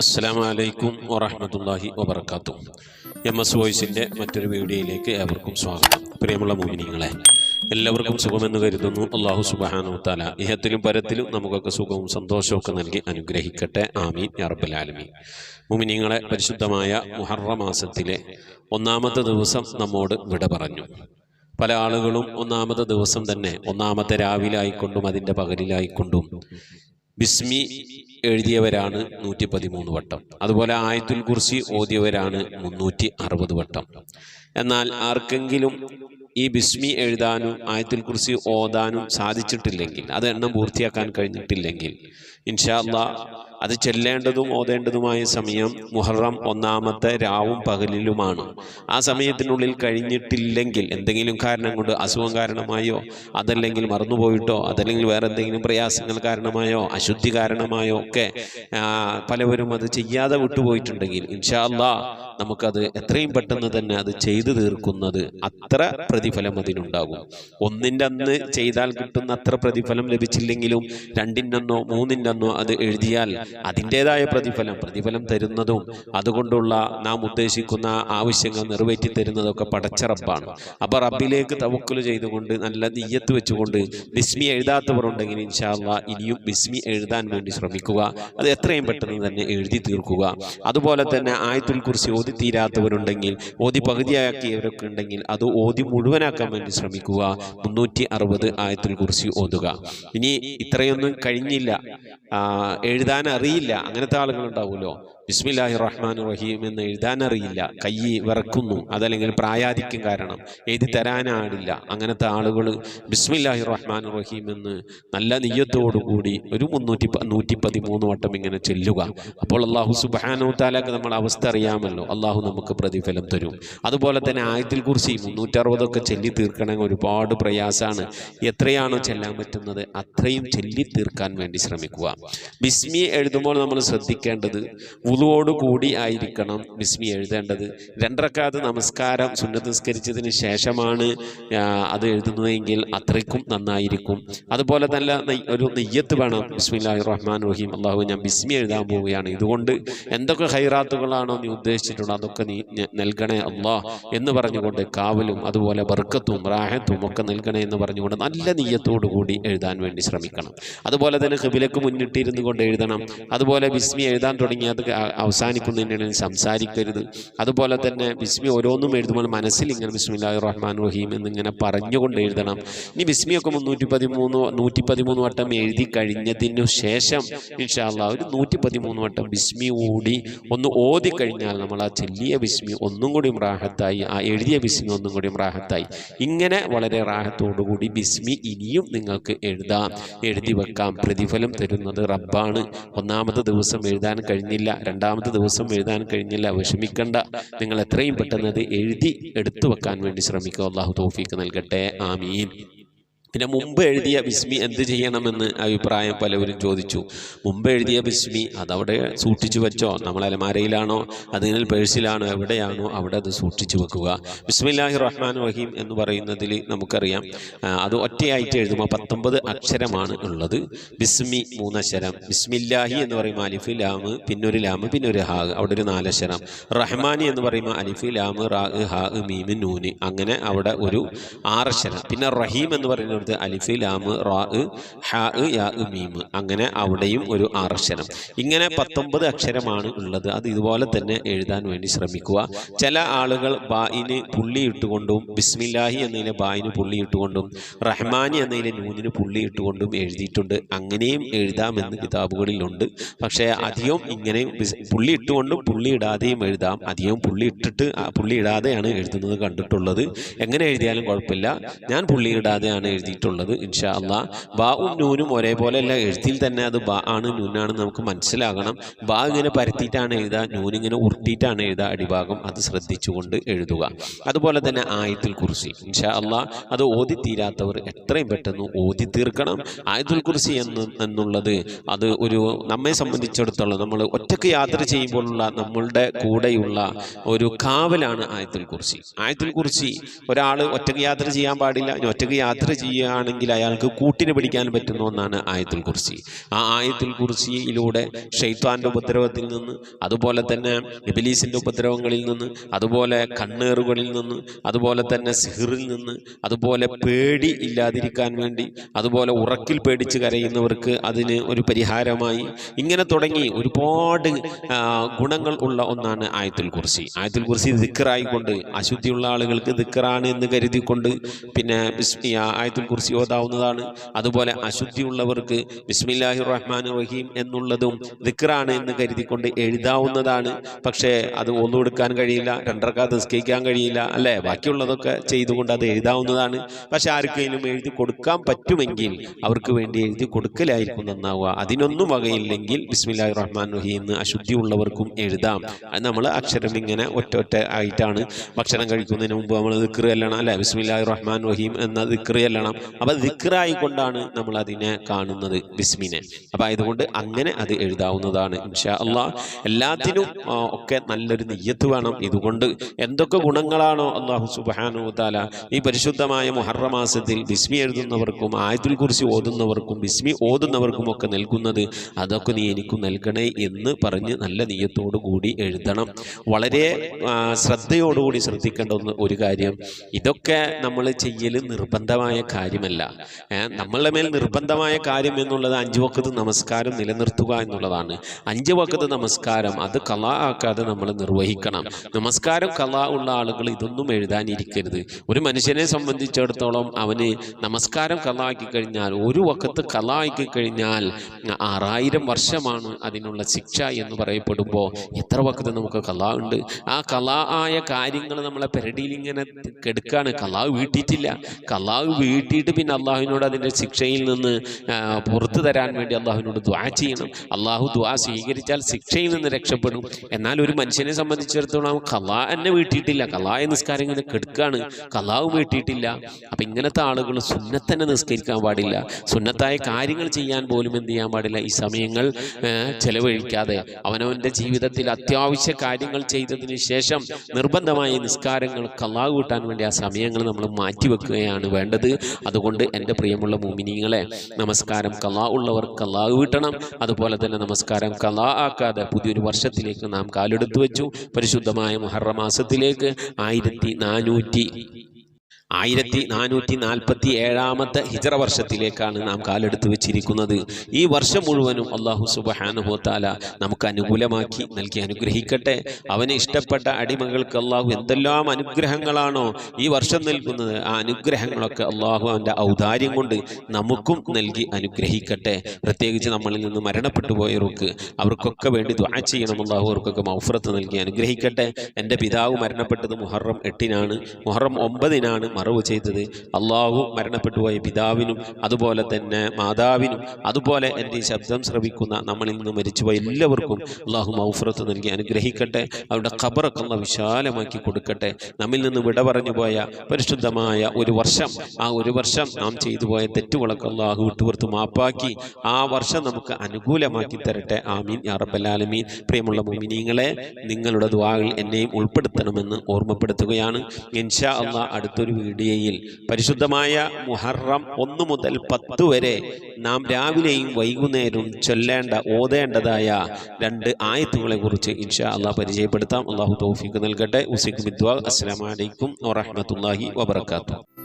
അസ്സാം വലൈക്കും വറഹമത്തല്ലാഹി വബർക്കാത്തു എം എസ് വോയിസിന്റെ മറ്റൊരു വീഡിയോയിലേക്ക് ഏവർക്കും സ്വാഗതം. പ്രിയമുള്ള മോഹിനികളെ എല്ലാവർക്കും സുഖമെന്ന് കരുതുന്നു. അള്ളാഹു സുബാനു താല ഇഹത്തിലും പരത്തിലും നമുക്കൊക്കെ സുഖവും സന്തോഷവും നൽകി അനുഗ്രഹിക്കട്ടെ. ആമീൻ. യാറബുലാലമീൻ മോമിനിങ്ങളെ പരിശുദ്ധമായ മുഹറ മാസത്തിലെ ഒന്നാമത്തെ ദിവസം നമ്മോട് വിട പറഞ്ഞു. പല ആളുകളും ഒന്നാമത്തെ ദിവസം തന്നെ ഒന്നാമത്തെ രാവിലായിക്കൊണ്ടും അതിന്റെ പകലിലായിക്കൊണ്ടും ബിസ്മി എഴുതിയവരാണ് നൂറ്റി പതിമൂന്ന് വട്ടം. അതുപോലെ ആയത്തുൽ കുർസി ഓതിയവരാണ് മുന്നൂറ്റി അറുപത് വട്ടം. എന്നാൽ ആർക്കെങ്കിലും ഈ ബിസ്മി എഴുതാനും ആയത്തുൽ കുർസി ഓതാനും സാധിച്ചിട്ടില്ലെങ്കിൽ അത് എണ്ണം പൂർത്തിയാക്കാൻ കഴിഞ്ഞിട്ടില്ലെങ്കിൽ ഇൻഷാല്ല അത് ചെല്ലേണ്ടതും ഓതേണ്ടതുമായ സമയം മുഹറം ഒന്നാമത്തെ രാവും പകലിലുമാണ്. ആ സമയത്തിനുള്ളിൽ കഴിഞ്ഞിട്ടില്ലെങ്കിൽ എന്തെങ്കിലും കാരണം കൊണ്ട് അസുഖം കാരണമായോ അതല്ലെങ്കിൽ മറന്നുപോയിട്ടോ അതല്ലെങ്കിൽ വേറെ എന്തെങ്കിലും പ്രയാസങ്ങൾ കാരണമായോ അശുദ്ധി കാരണമായോ ഒക്കെ പലവരും അത് ചെയ്യാതെ വിട്ടുപോയിട്ടുണ്ടെങ്കിൽ ഇൻഷാല്ലാ നമുക്കത് എത്രയും പെട്ടെന്ന് തന്നെ അത് ചെയ്തു തീർക്കുന്നത് അത്ര പ്രതിഫലം അതിനുണ്ടാകും. ഒന്നിന്റെ അന്ന് ചെയ്താൽ കിട്ടുന്ന അത്ര പ്രതിഫലം ലഭിച്ചില്ലെങ്കിലും രണ്ടിന്റെ അന്നോ മൂന്നിന്റെ അന്നോ അത് എഴുതിയാൽ അതിന്റെതായ പ്രതിഫലം പ്രതിഫലം തരുന്നതും അതുകൊണ്ടുള്ള നാം ഉദ്ദേശിക്കുന്ന ആവശ്യങ്ങൾ നിറവേറ്റി തരുന്നതൊക്കെ പടച്ചറപ്പാണ്. അപ്പോൾ റബ്ബിലേക്ക് തവക്കൽ ചെയ്തുകൊണ്ട് നല്ല നീയത്ത് വെച്ചുകൊണ്ട് ബിസ്മി എഴുതാത്തവർ ഉണ്ടെങ്കിൽ ഇൻഷാല്ല ഇനിയും ബിസ്മി എഴുതാൻ വേണ്ടി ശ്രമിക്കുക. അത് എത്രയും പെട്ടെന്ന് തന്നെ എഴുതി തീർക്കുക. അതുപോലെ തന്നെ ആയത്തുൽ കുറിച്ച് ഓതി തീരാത്തവരുണ്ടെങ്കിൽ ഓതി പകുതിയാക്കിയവരൊക്കെ ഉണ്ടെങ്കിൽ അത് ഓതി മുഴുവനാക്കാൻ വേണ്ടി ശ്രമിക്കുക. മുന്നൂറ്റി അറുപത് ആയത്തുൽ കുറിച്ച് ഓതുക. ഇനി ഇത്രയൊന്നും കഴിഞ്ഞില്ല. എഴുതാൻ അറിയില്ല. അങ്ങനത്തെ ആളുകൾ ഉണ്ടാവുമല്ലോ ബിസ്മില്ലാഹി റഹ്മാൻ റഹീം എന്ന് എഴുതാൻ അറിയില്ല കൈ വിറക്കുന്നു. അതല്ലെങ്കിൽ പ്രായാധിക്യം കാരണം. എഴുതി തരാനാടില്ല അങ്ങനത്തെ ആളുകൾ ബിസ്മില്ലാഹി റഹ്മാൻ റഹീം എന്ന് നല്ല നെയ്യത്തോടുകൂടി ഒരു മുന്നൂറ്റി നൂറ്റി പതിമൂന്ന് വട്ടം ഇങ്ങനെ ചെല്ലുക. അപ്പോൾ അള്ളാഹു സുബാനോ താലാക്ക് നമ്മൾ അവസ്ഥ അറിയാമല്ലോ. അള്ളാഹു നമുക്ക് പ്രതിഫലം തരും. അതുപോലെ തന്നെ ആയത്തിൽ കുറിച്ച് മുന്നൂറ്ററുപതൊക്കെ ചെല്ലി തീർക്കണമെങ്കിൽ ഒരുപാട് പ്രയാസമാണ്. എത്രയാണോ ചെല്ലാൻ പറ്റുന്നത് അത്രയും ചെല്ലി തീർക്കാൻ വേണ്ടി ശ്രമിക്കുക. ബിസ്മി എഴുതുമ്പോൾ നമ്മൾ ശ്രദ്ധിക്കേണ്ടത് കൂടി ആയിരിക്കണം ബിസ്മി എഴുതേണ്ടത് രണ്ടരക്കാത്ത നമസ്കാരം സുന്നത്ത് നിസ്കരിച്ചതിന് ശേഷമാണ് അത് എഴുതുന്നതെങ്കിൽ അത്രയ്ക്കും നന്നായിരിക്കും അതുപോലെ തന്നെ ഒരു നെയ്യത്ത് വേണം ബിസ്മില്ലാഹി റഹ്മാൻ റഹീം അള്ളാഹു ഞാൻ ബിസ്മി എഴുതാൻ പോവുകയാണ് ഇതുകൊണ്ട് എന്തൊക്കെ ഹൈറാത്തുകളാണോ നീ ഉദ്ദേശിച്ചിട്ടുള്ളത് അതൊക്കെ നീ നൽകണേ അള്ളാഹ് എന്ന് പറഞ്ഞുകൊണ്ട് കാവലും അതുപോലെ ബർക്കത്തും റാഹത്തും ഒക്കെ നൽകണേ എന്ന് പറഞ്ഞുകൊണ്ട് നല്ല നെയ്യത്തോടു കൂടി എഴുതാൻ വേണ്ടി ശ്രമിക്കണം അതുപോലെ തന്നെ ഹിബിലേക്ക് മുന്നിട്ടിരുന്നു കൊണ്ട് എഴുതണം അതുപോലെ ബിസ്മി എഴുതാൻ തുടങ്ങി അത് അ- അവസാനിക്കുന്നതിനിടയിൽ സംസാരിക്കരുത്. അതുപോലെ തന്നെ ബിസ്മി ഓരോന്നും എഴുതുമ്പോൾ മനസ്സിൽ ഇങ്ങനെ ബിസ്മില്ലാഹി റഹ്മാൻ റഹീം എന്നിങ്ങനെ പറഞ്ഞുകൊണ്ട് എഴുതണം. ഇനി ബിസ്മിയൊക്കെ മുന്നൂറ്റി പതിമൂന്ന് നൂറ്റി പതിമൂന്ന് വട്ടം എഴുതി കഴിഞ്ഞതിനു ശേഷം ഇൻഷാല്ല ഒരു നൂറ്റി പതിമൂന്ന് വട്ടം ബിസ്മി ഓടി ഒന്ന് ഓതി കഴിഞ്ഞാൽ നമ്മൾ ആ ചെല്ലിയ ബിസ്മി ഒന്നും കൂടി റാഹത്തായി ആ എഴുതിയ ബിസ്മി ഒന്നും കൂടി റാഹത്തായി. ഇങ്ങനെ വളരെ റാഹത്തോടുകൂടി ബിസ്മി ഇനിയും നിങ്ങൾക്ക് എഴുതാം. എഴുതി വെക്കാം. പ്രതിഫലം തരുന്നത് റബ്ബാണ്. ഒന്നാമത്തെ ദിവസം എഴുതാൻ കഴിഞ്ഞില്ല. രണ്ടാമത്തെ ദിവസം എഴുതാൻ കഴിഞ്ഞില്ല. വിഷമിക്കണ്ട. നിങ്ങൾ എത്രയും പെട്ടെന്ന് അത് എഴുതി എടുത്തു വെക്കാൻ വേണ്ടി ശ്രമിക്കുക. അള്ളാഹു തോഫീക്ക് നൽകട്ടെ. ആമീൻ. പിന്നെ മുമ്പ് എഴുതിയ ബിസ്മി എന്ത് ചെയ്യണമെന്ന് അഭിപ്രായം പലവരും ചോദിച്ചു. മുമ്പ് എഴുതിയ ബിസ്മി അതവിടെ സൂക്ഷിച്ചു വെച്ചോ. നമ്മൾ അലമാരയിലാണോ? അതിൽ പേഴ്സിലാണോ? എവിടെയാണോ? അവിടെ അത് സൂക്ഷിച്ചു വെക്കുക. ബിസ്മില്ലാഹി റഹ്മാൻ റഹീം എന്ന് പറയുന്നതിൽ നമുക്കറിയാം. അത് ഒറ്റയായിട്ട് എഴുതുമ്പോൾ പത്തൊമ്പത് അക്ഷരമാണ് ഉള്ളത്. ബിസ്മി മൂന്നക്ഷരം. ബിസ്മില്ലാഹി എന്ന് പറയുമ്പോൾ അലിഫ് ലാമ് പിന്നൊരു ലാമ് പിന്നൊരു ഹാ അവിടെ ഒരു നാലക്ഷരം. റഹ്മാനി എന്ന് പറയുമ്പോൾ അലിഫ് ലാമ് റാ ഹാ മീമ് നൂന്. അങ്ങനെ അവിടെ ഒരു ആറക്ഷരം. പിന്നെ റഹീം എന്ന് പറയുന്നത് അലിഫ് ലാമ് റാ ഹാ യാ മീമ് അങ്ങനെ അവിടെയും ഒരു ആറക്ഷരം ഇങ്ങനെ പത്തൊമ്പത് അക്ഷരമാണ് ഉള്ളത്. അത് ഇതുപോലെ തന്നെ എഴുതാൻ വേണ്ടി ശ്രമിക്കുക. ചില ആളുകൾ ബായിന് പുള്ളി ഇട്ടുകൊണ്ടും ബിസ്മില്ലാഹി എന്നതിലെ ബായിന് പുള്ളി ഇട്ടുകൊണ്ടും റഹ്മാനി എന്നതിലെ നൂനിന് പുള്ളി ഇട്ടുകൊണ്ടും എഴുതിയിട്ടുണ്ട്. അങ്ങനെയും എഴുതാമെന്ന് കിതാബുകളിലുണ്ട്. പക്ഷേ അധികം ഇങ്ങനെ പുള്ളി ഇട്ടുകൊണ്ടും പുള്ളി ഇടാതെയും എഴുതാം. അധികം പുള്ളി ഇട്ടിട്ട് പുള്ളി ഇടാതെയാണ് എഴുതുന്നത് കണ്ടിട്ടുള്ളത്. എങ്ങനെ എഴുതിയാലും കുഴപ്പമില്ല. ഞാൻ പുള്ളി ഇടാതെയാണ് എഴുതിയിട്ടുള്ളത് ഇൻഷാ അള്ളാ ബാവും നൂനും ഒരേപോലെ അല്ല എഴുത്തിൽ തന്നെ അത് ബാ ആണ് നൂനാണ് നമുക്ക് മനസ്സിലാകണം. ബാ ഇങ്ങനെ പരത്തിയിട്ടാണ് എഴുതുക നൂനിങ്ങനെ ഉരുട്ടിയിട്ടാണ് എഴുതുക അടിഭാഗം അത് ശ്രദ്ധിച്ചുകൊണ്ട് എഴുതുക. അതുപോലെ തന്നെ ആയത്തിൽ കുറിച്ച് ഇൻഷാ അള്ളാ അത് ഓതി തീരാത്തവർ എത്രയും പെട്ടെന്ന് ഓതി തീർക്കണം ആയത്തുൽ കുറിച്ച് എന്ന് എന്നുള്ളത് അത് ഒരു നമ്മെ സംബന്ധിച്ചിടത്തോളം നമ്മൾ ഒറ്റയ്ക്ക് യാത്ര ചെയ്യുമ്പോഴുള്ള നമ്മളുടെ കൂടെയുള്ള ഒരു കാവലാണ് ആയത്തുൽ കുറിച്ച് ആയത്തുൽ കുറിച്ച് ഒരാൾ ഒറ്റയ്ക്ക് യാത്ര ചെയ്യാൻ പാടില്ല ഒറ്റയ്ക്ക് യാത്ര ചെയ്യുക ചെയ്യുകയാണെങ്കിൽ അയാൾക്ക് കൂട്ടിന് പിടിക്കാൻ പറ്റുന്ന ഒന്നാണ് ആയത്തുൽ കുർസി. ആ ആയത്തുൽ കുർസിയിലൂടെ ഷെയ്ത്താന്റെ ഉപദ്രവത്തിൽ നിന്ന് അതുപോലെ തന്നെ ഇബിലീസിന്റെ ഉപദ്രവങ്ങളിൽ നിന്ന് അതുപോലെ കണ്ണേറുകളിൽ നിന്ന് അതുപോലെ തന്നെ സിഹിറിൽ നിന്ന് അതുപോലെ പേടി ഇല്ലാതിരിക്കാൻ വേണ്ടി അതുപോലെ ഉറക്കിൽ പേടിച്ച് കരയുന്നവർക്ക് അതിന് ഒരു പരിഹാരമായി. ഇങ്ങനെ തുടങ്ങി ഒരുപാട് ഗുണങ്ങൾ ഉള്ള ഒന്നാണ് ആയത്തുൽ കുർസി. ആയത്തുൽ കുർസി ദിക്കറായിക്കൊണ്ട് അശുദ്ധിയുള്ള ആളുകൾക്ക് ദിക്കറാണ് എന്ന് കരുതിക്കൊണ്ട് പിന്നെ ആയത്തുൽ കുർസി ഓതാവുന്നതാണ്. അതുപോലെ അശുദ്ധിയുള്ളവർക്ക് ബിസ്മില്ലാഹി റഹ്മാൻ റഹീം എന്നുള്ളതും ദിക്കറാണ് എന്ന് കരുതിക്കൊണ്ട് എഴുതാവുന്നതാണ്. പക്ഷേ അത് ഒന്നു കൊടുക്കാൻ കഴിയില്ല രണ്ടരക്കാത്ത് നിസ്കരിക്കാൻ കഴിയില്ല അല്ലേ? ബാക്കിയുള്ളതൊക്കെ ചെയ്തുകൊണ്ട് അത് എഴുതാവുന്നതാണ്. പക്ഷെ ആർക്കെങ്കിലും എഴുതി കൊടുക്കാൻ പറ്റുമെങ്കിൽ അവർക്ക് വേണ്ടി എഴുതി കൊടുക്കലായിരിക്കും നന്നാവുക. അതിനൊന്നും വകയില്ലെങ്കിൽ ബിസ്മില്ലാഹി റഹ്മാൻ റഹീം എന്ന് അശുദ്ധിയുള്ളവർക്കും എഴുതാം. അത് നമ്മൾ അക്ഷരം ഇങ്ങനെ ഒറ്റ ഒറ്റ ആയിട്ടാണ് ഭക്ഷണം കഴിക്കുന്നതിന് മുമ്പ് നമ്മൾ ദിക്റ് ചെല്ലണം അല്ലെ? ബിസ്മില്ലാഹി റഹ്മാൻ റഹീം എന്ന ദിക്റ് ചെല്ലണം. അപ്പൊ ദിക്റായി കൊണ്ടാണ് നമ്മൾ അതിനെ കാണുന്നത് ബിസ്മിനെ. അപ്പൊ ആയതുകൊണ്ട് അങ്ങനെ അത് എഴുതാവുന്നതാണ് ഇൻഷാ അള്ളാഹ് എല്ലാത്തിനും ഒക്കെ നല്ലൊരു നെയ്യത്ത് വേണം. ഇതുകൊണ്ട് എന്തൊക്കെ ഗുണങ്ങളാണോ അള്ളാഹു സുബാനു താല ഈ പരിശുദ്ധമായ മുഹറമാസത്തിൽ ബിസ്മി എഴുതുന്നവർക്കും ആയത്തുൽ കുറിച്ച് ഓതുന്നവർക്കും ബിസ്മി ഓതുന്നവർക്കും ഒക്കെ നൽകുന്നത് അതൊക്കെ നീ എനിക്കും നൽകണേ എന്ന് പറഞ്ഞ് നല്ല നെയ്യത്തോടു കൂടി എഴുതണം. വളരെ ശ്രദ്ധയോടുകൂടി ശ്രദ്ധിക്കേണ്ട ഒരു കാര്യം ഇതൊക്കെ നമ്മൾ ചെയ്യൽ നിർബന്ധമായ കാര്യമല്ല. നമ്മളുടെ മേൽ നിർബന്ധമായ കാര്യം എന്നുള്ളത് അഞ്ച് വക്കത്ത് നമസ്കാരം നിലനിർത്തുക എന്നുള്ളതാണ്. അഞ്ച് വക്കത്ത് നമസ്കാരം അത് കലാ ആക്കാതെ നമ്മൾ നിർവഹിക്കണം. നമസ്കാരം കലാ ഉള്ള ആളുകൾ ഇതൊന്നും എഴുതാനിരിക്കരുത്. ഒരു മനുഷ്യനെ സംബന്ധിച്ചിടത്തോളം അവന് നമസ്കാരം കലാക്കി കഴിഞ്ഞാൽ ഒരു വക്കത്ത് കലാക്കി കഴിഞ്ഞാൽ ആറായിരം വർഷമാണ് അതിനുള്ള ശിക്ഷ എന്ന് പറയപ്പെടുമ്പോൾ എത്ര വക്കത്ത് നമുക്ക് കലാ ഉണ്ട്? ആ കലാ ആയ കാര്യങ്ങൾ നമ്മളെ പെരടിയിൽ ഇങ്ങനെ കെടുക്കാണ്. കലാവ് വീട്ടിയിട്ടില്ല. കലാവ് വീട്ടിയിട്ട് പിന്നെ അള്ളാഹുവിനോട് അതിന്റെ ശിക്ഷയിൽ നിന്ന് പുറത്തു തരാൻ വേണ്ടി അള്ളാഹുവിനോട് ദ്വാ ചെയ്യണം. അള്ളാഹു ദ്വാ സ്വീകരിച്ചാൽ ശിക്ഷയിൽ നിന്ന് രക്ഷപ്പെടും. എന്നാൽ ഒരു മനുഷ്യനെ സംബന്ധിച്ചിടത്തോളം കലാ എന്നെ വീട്ടിയിട്ടില്ല. കലായ നിസ്കാരം ഇങ്ങനെ കെടുക്കാണ്. കലാവ് വീട്ടിയിട്ടില്ല. അപ്പം ഇങ്ങനത്തെ ആളുകൾ സുന്നത്തന്നെ നിസ്കരിക്കാൻ പാടില്ല. സുന്നത്തായ കാര്യങ്ങൾ ചെയ്യാൻ പോലും എന്ത് ചെയ്യാൻ പാടില്ല. ഈ സമയങ്ങൾ ചെലവഴിക്കാതെ അവനവന്റെ ജീവിതത്തിൽ അത്യാവശ്യ കാര്യങ്ങൾ ചെയ്തതിന് ശേഷം നിർബന്ധമായ നിസ്കാരങ്ങൾ കലാവ് കൂട്ടാൻ വേണ്ടി ആ സമയങ്ങൾ നമ്മൾ മാറ്റിവെക്കുകയാണ് വേണ്ടത്. അതുകൊണ്ട് എന്റെ പ്രിയമുള്ള മൂമിനിങ്ങളെ നമസ്കാരം കലാ ഉള്ളവർ കലാ വീട്ടണം. അതുപോലെ തന്നെ നമസ്കാരം കലാ ആക്കാതെ പുതിയൊരു വർഷത്തിലേക്ക് നാം കാലെടുത്തു വെച്ചു. പരിശുദ്ധമായ മുഹറ മാസത്തിലേക്ക് ആയിരത്തി നാനൂറ്റി ആയിരത്തി നാനൂറ്റി നാൽപ്പത്തി ഏഴാമത്തെ ഹിജറ വർഷത്തിലേക്കാണ് നാം കാലെടുത്ത് വെച്ചിരിക്കുന്നത്. ഈ വർഷം മുഴുവനും അള്ളാഹു സുബഹാനുഹോത്താല നമുക്ക് അനുകൂലമാക്കി നൽകി അനുഗ്രഹിക്കട്ടെ. അവന് ഇഷ്ടപ്പെട്ട അടിമകൾക്ക് അള്ളാഹു എന്തെല്ലാം അനുഗ്രഹങ്ങളാണോ ഈ വർഷം നൽകുന്നത് ആ അനുഗ്രഹങ്ങളൊക്കെ അള്ളാഹു അവന്റെ ഔദാര്യം കൊണ്ട് നമുക്കും നൽകി അനുഗ്രഹിക്കട്ടെ. പ്രത്യേകിച്ച് നമ്മളിൽ നിന്ന് മരണപ്പെട്ടു പോയവർക്ക് അവർക്കൊക്കെ വേണ്ടി ദ്വാ ചെയ്യണം. അള്ളാഹു അവർക്കൊക്കെ മൗഫ്രത്ത് നൽകി അനുഗ്രഹിക്കട്ടെ. എന്റെ പിതാവ് മരണപ്പെട്ടത് മുഹറം എട്ടിനാണ്. മുഹറം ഒമ്പതിനാണ്. മറവ് ചെയ്തത്. അള്ളാഹു മരണപ്പെട്ടു പോയ പിതാവിനും അതുപോലെ തന്നെ മാതാവിനും അതുപോലെ എന്റെ ശബ്ദം ശ്രവിക്കുന്ന നമ്മളിൽ നിന്ന് മരിച്ചുപോയ എല്ലാവർക്കും അള്ളാഹു മൗഫറത്ത് നൽകി അനുഗ്രഹിക്കട്ടെ. അവരുടെ ഖബറൊക്കെ ഒന്ന് വിശാലമാക്കി കൊടുക്കട്ടെ. നമ്മിൽ നിന്ന് വിട പറഞ്ഞു പോയ പരിശുദ്ധമായ ഒരു വർഷം ആ ഒരു വർഷം നാം ചെയ്തു പോയ തെറ്റുകളൊക്കെ അള്ളാഹു വിട്ടുപുറത്ത് മാപ്പാക്കി. ആ വർഷം നമുക്ക് അനുകൂലമാക്കി തരട്ടെ. ആമീൻ. യാ റബ്ബലാലമീൻ പ്രിയമുള്ള മുമിനീങ്ങളെ നിങ്ങളുടെ ദ്വാകൾ എന്നെയും ഉൾപ്പെടുത്തണമെന്ന് ഓർമ്മപ്പെടുത്തുകയാണ്. ഇൻഷാ അള്ളാഹ് അടുത്തൊരു വീഡിയോയിൽ പരിശുദ്ധമായ മുഹറം ഒന്ന് മുതൽ പത്ത് വരെ നാം രാവിലെയും വൈകുന്നേരവും ചൊല്ലേണ്ട ഓതേണ്ടതായ രണ്ട് ആയത്തുകളെ കുറിച്ച് ഇൻഷാ അള്ളാഹ് പരിചയപ്പെടുത്താം. അള്ളാഹു തൗഫീഖ് നൽകട്ടെ. ഉസിഖ് ബിദ്വാ അസ്സലാമു അലൈക്കും വറഹ്മത്തുള്ളാഹി വബറകാതുഹു.